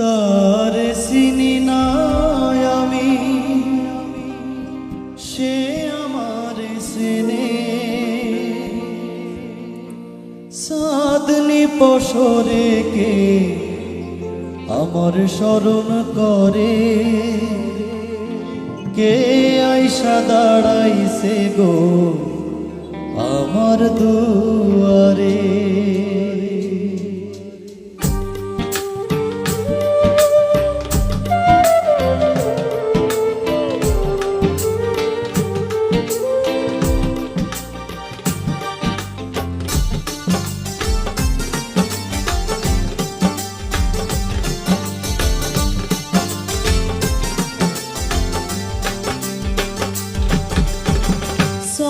তার চিনি না আমি। সে আমার সিনে। সাদনি পশরে কে আমার স্মরণ করে? কে আইসা দাঁড়াইছে গো আমার দুয়ারে?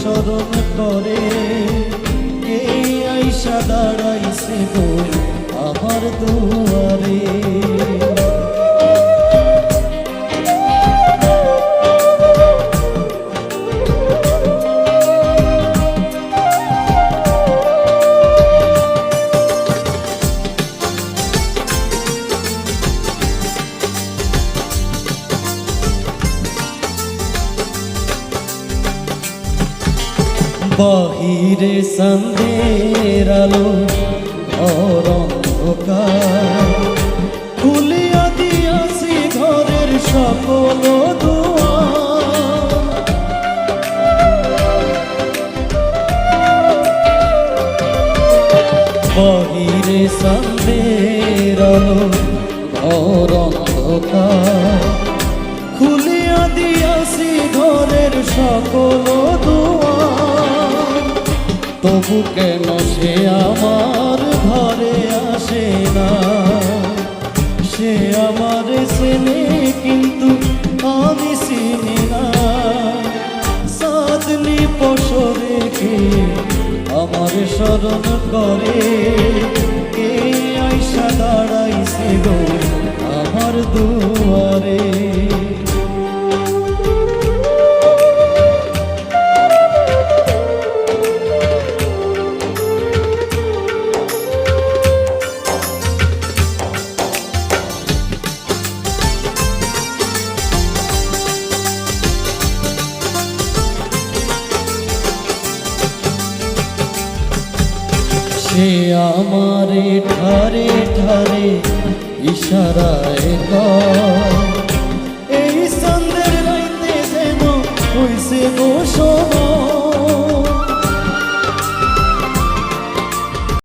স্মরণ করে। এই আইসা দাঁড়াইছে বই আমার দুয়ারে বাহিরে সন্ধ্যের আলো, ঘর অন্ধকার। খুলিয়া দিয়াছি ঘরের সকল বাহিরে সন্ধ্যের আলো, ঘর অন্ধকার। খুলিয়া দিয়াছি ঘরের সকল তবু কেন সে আমার ঘরে আসে না? সে আমার চেনে কিন্তু আমি চিনি না। সাদনি পশরে কে আমার স্মরণ করে? কে আইসা দাঁড়াইছে গো আমার দুয়ারে? সে আমারে ঠারে ঠারে ইশারায় কয় এই সন্ধ্যের রাইতে যেন বসো